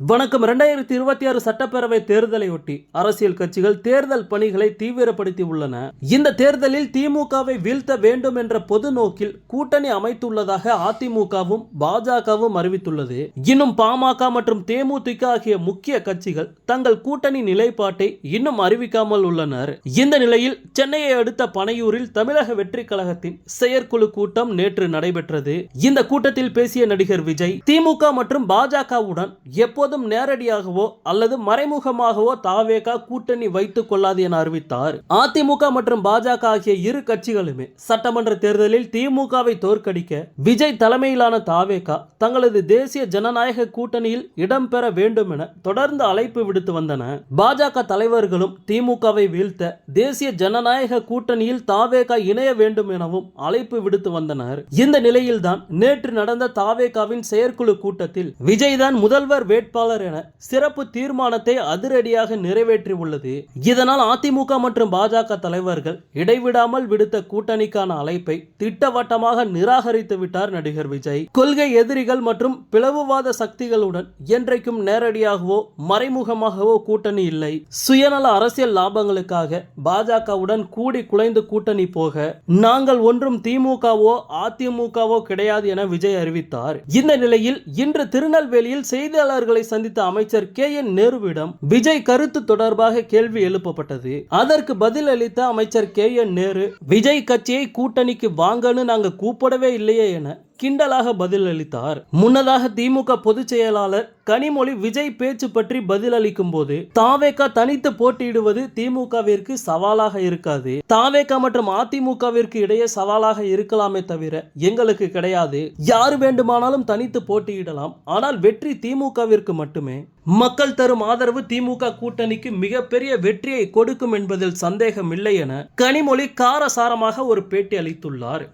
வணக்கம். இரண்டாயிரத்தி இருபத்தி ஆறு சட்டப்பேரவை தேர்தலையொட்டி அரசியல் கட்சிகள் தேர்தல் பணிகளை தீவிரப்படுத்தி உள்ளன. இந்த தேர்தலில் திமுகவை வீழ்த்த வேண்டும் என்ற பொது நோக்கில் கூட்டணி அமைத்துள்ளதாக அதிமுகவும் பாஜகவும் அறிவித்துள்ளது. இன்னும் பாமக மற்றும் தேமுதிக ஆகிய முக்கிய கட்சிகள் தங்கள் கூட்டணி நிலைப்பாட்டை இன்னும் அறிவிக்காமல் உள்ளனர். இந்த நிலையில் சென்னையை அடுத்த பனையூரில் தமிழக வெற்றி கழகத்தின் செயற்குழு கூட்டம் நேற்று நடைபெற்றது. இந்த கூட்டத்தில் பேசிய நடிகர் விஜய் திமுக மற்றும் பாஜகவுடன் ஒருபோதும் நேரடியாகவோ அல்லது மறைமுகமாகவோ தாவேகா கூட்டணி வைத்துக் கொள்ளாது என அறிவித்தார். அதிமுக மற்றும் பாஜக ஆகிய இரு கட்சிகளுமே சட்டமன்ற தேர்தலில் திமுகவை தோற்கடிக்க விஜய் தலைமையிலான தாவேகா தங்களது தேசிய ஜனநாயக கூட்டணியில் இடம்பெற வேண்டும் என தொடர்ந்து அழைப்பு விடுத்து வந்தன. பாஜக தலைவர்களும் திமுகவை வீழ்த்த தேசிய ஜனநாயக கூட்டணியில் தாவேகா இணைய வேண்டும் எனவும் அழைப்பு விடுத்து வந்தனர். இந்த நிலையில்தான் நேற்று நடந்த தாவேகாவின் செயற்குழு கூட்டத்தில் விஜய் தான் முதல்வர் வேட்பாளர் என சிறப்பு தீர்மானத்தை அதிரடியாக நிறைவேற்றி உள்ளது. இதனால் அதிமுக மற்றும் பாஜக தலைவர்கள் இடைவிடாமல் விடுத்த கூட்டணிக்கான அழைப்பை திட்டவட்டமாக நிராகரித்து விட்டார் நடிகர் விஜய். கொள்கை எதிரிகள் மற்றும் பிளவுவாத சக்திகளுடன் என்றைக்கும் நேரடியாகவோ மறைமுகமாகவோ கூட்டணி இல்லை. சுயநல அரசியல் லாபங்களுக்காக பாஜகவுடன் கூடி குலைந்து கூட்டணி போக நாங்கள் ஒன்றும் திமுகவோ அதிமுகவோ கிடையாது என விஜய் அறிவித்தார். இந்த நிலையில் இன்று திருநெல்வேலியில் செய்தியாளர்களை சந்தித்த அமைச்சர் கே என் நேருவிடம் விஜய் கருத்து தொடர்பாக கேள்வி எழுப்பப்பட்டது. அதற்கு பதில் அளித்த அமைச்சர் கே என் நேரு விஜய் கட்சியை கூட்டணிக்கு வாங்கன்னு நாங்க கூப்பிடவே இல்லையே என கிண்டலாக பதிலளித்தார். முன்னதாக திமுக பொதுச் செயலாளர் கனிமொழி விஜய் பேச்சு பற்றி பதிலளிக்கும் போது தாவேகா தனித்து போட்டியிடுவது திமுகவிற்கு சவாலாக இருக்காது. தாவேகா மற்றும் அதிமுகவிற்கு இடையே சவாலாக இருக்கலாமே தவிர எங்களுக்கு கிடையாது. யார் வேண்டுமானாலும் தனித்து போட்டியிடலாம். ஆனால் வெற்றி திமுகவிற்கு மட்டுமே. மக்கள் தரும் ஆதரவு திமுக கூட்டணிக்கு மிகப்பெரிய வெற்றியை கொடுக்கும் என்பதில் சந்தேகம் இல்லை என கனிமொழி காரசாரமாக ஒரு பேட்டி அளித்துள்ளார்.